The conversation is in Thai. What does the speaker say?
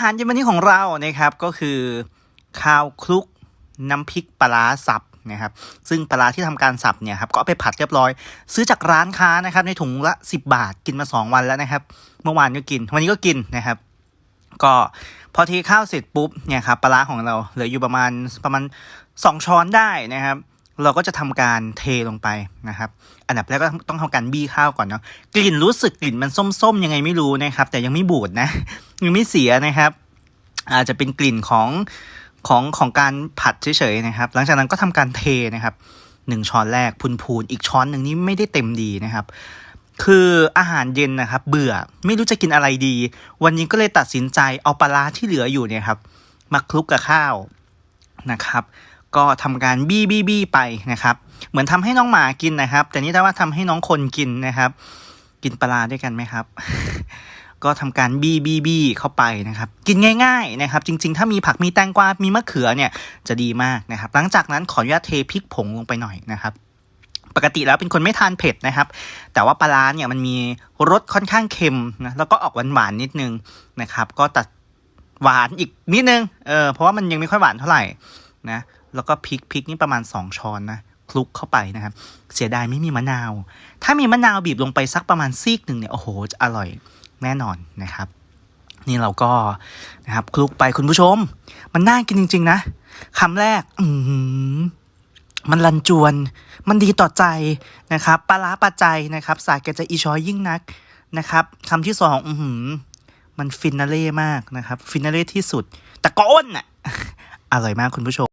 หารเย็นวันนี้ของเรานะครับก็คือข้าวคลุกน้ำพริกปลาสับนะครับซึ่งปลาที่ทำการสับเนี่ยครับก็ไปผัดเรียบร้อย ซื้อจากร้านค้านะครับในถุงละ 10 บาทกินมา 2 วันแล้วนะครับ เมื่อวานก็กิน วันนี้ก็กินนะครับ ก็พอเทข้าวเสร็จปุ๊บเนี่ยครับปลาร้าของเราเหลืออยู่ประมาณประมาณ 2 ช้อนได้นะครับ เราก็จะทำการเทลงไปนะครับ อันดับแรกก็ต้องทำการบี้ข้าวก่อนเนาะ กลิ่นรู้สึกกลิ่นมันส้มๆยังไงไม่รู้นะครับ แต่ยังไม่บูดนะ ยังไม่เสียนะครับ อาจจะเป็นกลิ่นของของของการผัดเฉยๆนะครับ หลังจากนั้นก็ทำการเทนะครับหนึ่งช้อนแรกพูนๆอีกช้อนหนึ่งนี่ไม่ได้เต็มดีนะครับ คืออาหารเย็นนะครับ เบื่อไม่รู้จะกินอะไรดี วันนี้ก็เลยตัดสินใจเอาปลาที่เหลืออยู่เนี่ยครับมาคลุกกับข้าวนะครับ ก็ทำการบี้บี้บี้ไปนะครับ เหมือนทำให้น้องหมากินนะครับ แต่นี่ถ้าว่าทำให้น้องคนกินนะครับ กินปลาร้าด้วยกันไหมครับ ก็ทำการบี้บี้บี้เข้าไปนะครับ กินง่าย ๆนะครับ จริง ๆ ถ้ามีผักมีแตงกวา มีมะเขือเนี่ยจะดีมากนะครับ หลังจากนั้นขออนุญาตเทพริกผงลงไปหน่อยนะครับปกติแล้วเป็นคนไม่ทานเผ็ดนะครับ แต่ว่าปลาร้าเนี่ยมันมีรสค่อนข้างเค็มนะแล้วก็ออกหวานๆนิดนึงนะครับ ก็ตัดหวานอีกนิดนึงเออเพราะว่ามันยังไม่ค่อยหวานเท่าไหร่นะ แล้วก็พริกพริกนี่ประมาณ 2 ช้อนนะคลุกเข้าไปนะครับ เสียดายไม่มีมะนาว ถ้ามีมะนาวบีบลงไปสักประมาณซีกหนึ่งเนี่ยโอ้โหจะอร่อยแน่นอนนะครับ นี่เราก็นะครับคลุกไปคุณผู้ชม มันน่ากินจริง ๆ นะคำแรก อืมันรันจวน มันดีต่อใจนะครับปลาร้าปลาใจนะครับ สาแกจะอีชอยยิ่งนักนะครับคำที่สองอือหือมันฟินาเล่มากนะครับ ฟินาเล่ที่สุด แต่ก้นอะ อร่อยมากคุณผู้ชม